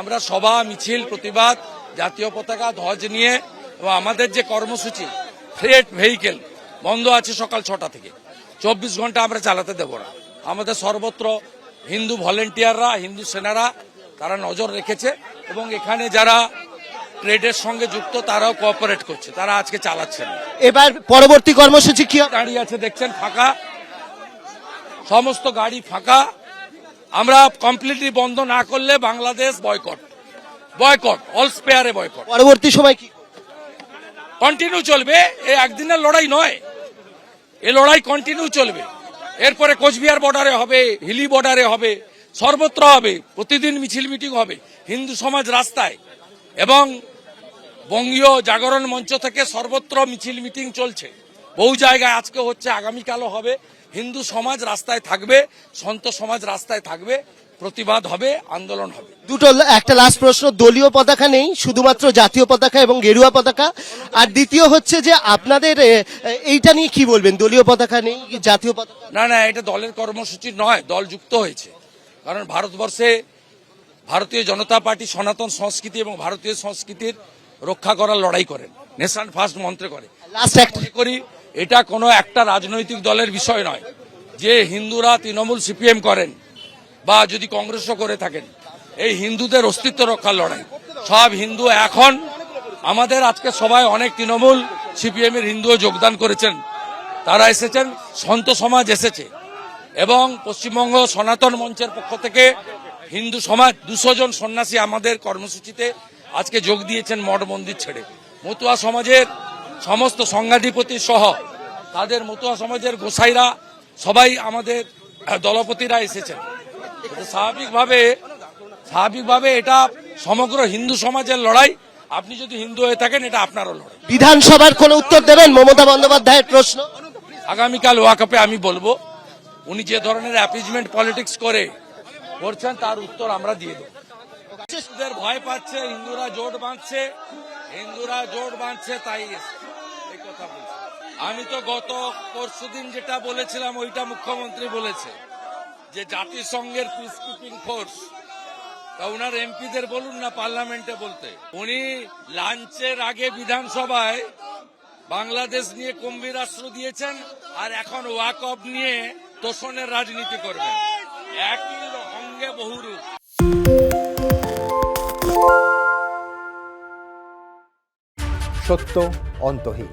আমরা সভা মিছিল প্রতিবাদ জাতীয় পতাকা ধ্বজ নিয়ে এবং আমাদের যে কর্মসূচি ফ্রেট ভেহিকেল বন্ধ আছে সকাল ছটা থেকে। চব্বিশ ঘণ্টা আমরা চালাতে দেব না। আমাদের সর্বত্র হিন্দু ভলেন্টিয়াররা হিন্দু সেনারা তারা নজর রেখেছে এবং এখানে যারা ট্রেডের সঙ্গে যুক্ত তারাও কোঅপারেট করছে। তারা আজকে চালাচ্ছেন এবার পরবর্তী কর্মসূচি কি? দাঁড়িয়ে আছে দেখছেন ফাঁকা। সমস্ত গাড়ি ফাঁকা। আমরা কমপ্লিটলি বন্ধ না করলে বাংলাদেশ বয়কট বয়কট অল স্পেয়ারে বয়কট পরবর্তী সময় কি? কন্টিনিউ চলবে এ একদিনের লড়াই নয়। এ লড়াই কন্টিনিউ চলবে। এরপরে কোচবিহার বর্ডারে হবে হিলি বর্ডারে হবে সর্বত্র হবে প্রতিদিন মিছিল মিটিং হবে হিন্দু সমাজ রাস্তায়। এবং বঙ্গীয় জাগরণ মঞ্চ থেকে সর্বত্র মিছিল মিটিং চলছে। বহু জায়গায় আজকে হচ্ছে আগামীকালও হবে। হিন্দু সমাজ রাস্তায় থাকবে সন্ত সমাজ রাস্তায় থাকবে প্রতিবাদ হবে আন্দোলন হবে। দুটো একটা লাস্ট প্রশ্ন দলীয় পতাকা নেই শুধুমাত্র জাতীয় পতাকা এবং গেরুয়া পতাকা। আর দ্বিতীয় হচ্ছে যে আপনাদের এইটা নিয়ে কি বলবেন? দলীয় পতাকা নেই জাতীয় পতাকা? না না এটা দলের কর্মসূচি নয় দল যুক্ত হয়েছে। কারণ ভারতবর্ষে ভারতীয় জনতা পার্টি সনাতন সংস্কৃতি এবং ভারতীয় সংস্কৃতির রক্ষা করার লড়াই করেন নেশন ফার্স্ট মন্ত্রে করে। লাস্ট একটা করি এটা কোনো একটা রাজনৈতিক দলের বিষয় নয় যে হিন্দুরা তৃণমূল সিপিএম করেন বা যদি কংগ্রেসও করে থাকেন। এই হিন্দুদের অস্তিত্ব রক্ষার লড়াই। সব হিন্দু এখন আমাদের আজকে সবাই অনেক তৃণমূল সিপিএম এর হিন্দুও যোগদান করেছেন। তারা এসেছেন, সন্ত সমাজ এসেছে এবং পশ্চিমবঙ্গ সনাতন মঞ্চের পক্ষ থেকে হিন্দু সমাজ দুশো জন সন্ন্যাসী আমাদের কর্মসূচিতে আজকে যোগ দিয়েছেন মঠ মন্দির ছেড়ে। মতুয়া সমাজের সমস্ত সংঘাধিপতি সহ তাদের মতুয়া সমাজের গোসাইরা সবাই আমাদের দলপতিরা এসেছেন। স্বাভাবিকভাবে স্বাভাবিকভাবে এটা সমগ্র হিন্দু সমাজের লড়াই। আপনি যদি হিন্দু হয়ে থাকেন এটা আপনারও লড়াই। বিধানসভার কোনো উত্তর দেবেন? মমতা বন্দ্যোপাধ্যায়ের প্রশ্ন। আগামীকাল ওয়াকাপে আমি বলব উনি যে ধরনের অ্যাপিজমেন্ট পলিটিক্স করে করছেন তার উত্তর আমরা দিয়ে দেবো। ভয় পাচ্ছে হিন্দুরা জোট বাঁধছে হিন্দুরা জোট বাঁধছে তাই এসছে। এই কথা বলছি আমি তো গত পরশুদিন যেটা বলেছিলাম, ওইটা মুখ্যমন্ত্রী বলেছে, যে জাতিসংঘের পিস কিপিং ফোর্স তা উনার এমপিদের বলুন না পার্লামেন্টে বলতে। উনি লাঞ্চের আগে বিধানসভায় বাংলাদেশ নিয়ে গম্ভীরাস্ত্র দিয়েছেন, আর এখন ওয়াক অফ নিয়ে তোষণের রাজনীতি করবেন। একই অঙ্গে বহুরূপ। সত্য অন্তহীন।